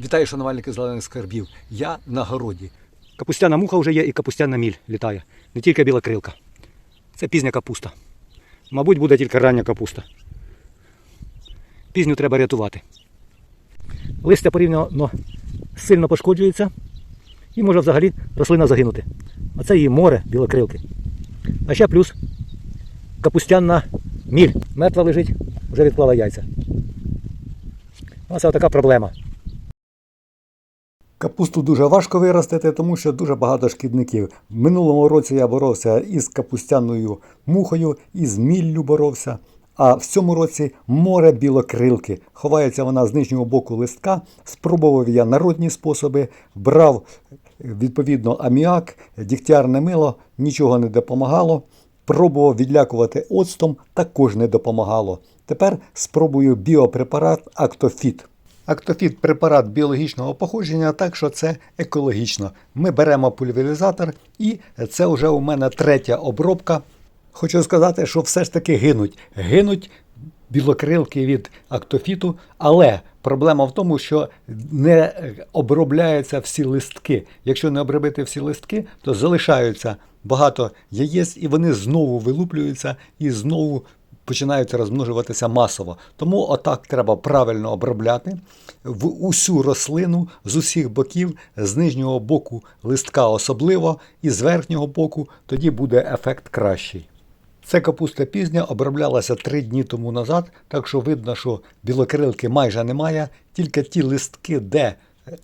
Вітаю, шанувальники зелених скарбів. Я на городі. Капустяна муха вже є і капустяна міль літає. Не тільки біла крилка. Це пізня капуста. Мабуть, буде тільки рання капуста. Пізню треба рятувати. Листя порівняно сильно пошкоджується і може взагалі рослина загинути. А це її море білокрилки. А ще плюс капустяна міль. Мертва лежить, вже відклала яйця. Оце така проблема. Капусту дуже важко виростити, тому що дуже багато шкідників. В минулому році я боровся із капустяною мухою, із міллю боровся. А в цьому році море білокрилки. Ховається вона з нижнього боку листка. Спробував я народні способи, брав відповідно аміак, дігтярне мило, нічого не допомагало. Пробував відлякувати оцтом, також не допомагало. Тепер спробую біопрепарат Актофіт. Актофіт препарат біологічного походження, так що це екологічно. Ми беремо пульверизатор, і це вже у мене третя обробка. Хочу сказати, що все ж таки гинуть. Гинуть білокрилки від актофіту, але проблема в тому, що не обробляються всі листки. Якщо не обробити всі листки, то залишаються багато яєць, і вони знову вилуплюються і знову починають розмножуватися масово. Тому отак треба правильно обробляти в усю рослину з усіх боків, з нижнього боку листка особливо, і з верхнього боку, тоді буде ефект кращий. Це капуста пізня оброблялася три дні тому назад, так що видно, що білокрилки майже немає, тільки ті листки, де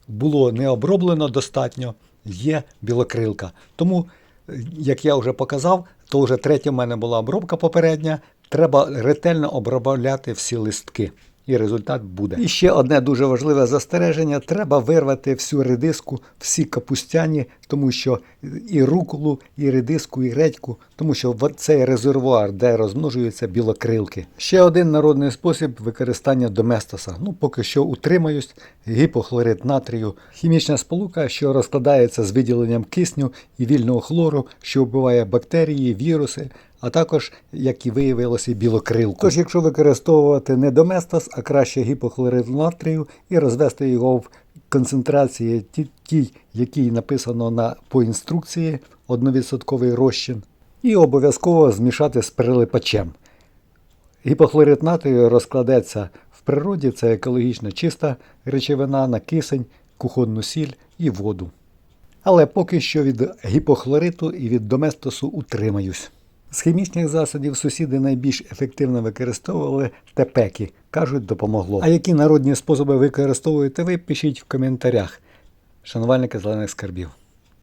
було не оброблено достатньо, є білокрилка. Тому, як я вже показав, то вже третя в мене була обробка попередня. Треба ретельно обробляти всі листки. І результат буде. І ще одне дуже важливе застереження: треба вирвати всю редиску, всі капустяні, тому що і руколу, і редиску, і редьку, тому що цей резервуар, де розмножуються білокрилки. Ще один народний спосіб використання доместоса. Ну, поки що утримаюсь, гіпохлорид натрію, хімічна сполука, що розкладається з виділенням кисню і вільного хлору, що вбиває бактерії, віруси, а також, як і виявилося, білокрилку. Тож, якщо використовувати не доместос, а краще гіпохлорид натрію і розвести його в концентрації ті- тій, якій написано на по інструкції 1% розчин, і обов'язково змішати з прилипачем. Гіпохлорид натрію розкладеться в природі, це екологічно чиста речовина на кисень, кухонну сіль і воду. Але поки що від гіпохлориту і від доместосу утримаюсь. З хімічних засобів сусіди найбільш ефективно використовували тепеки. Кажуть, допомогло. А які народні способи використовуєте ви, пишіть в коментарях. Шанувальники зелених скарбів.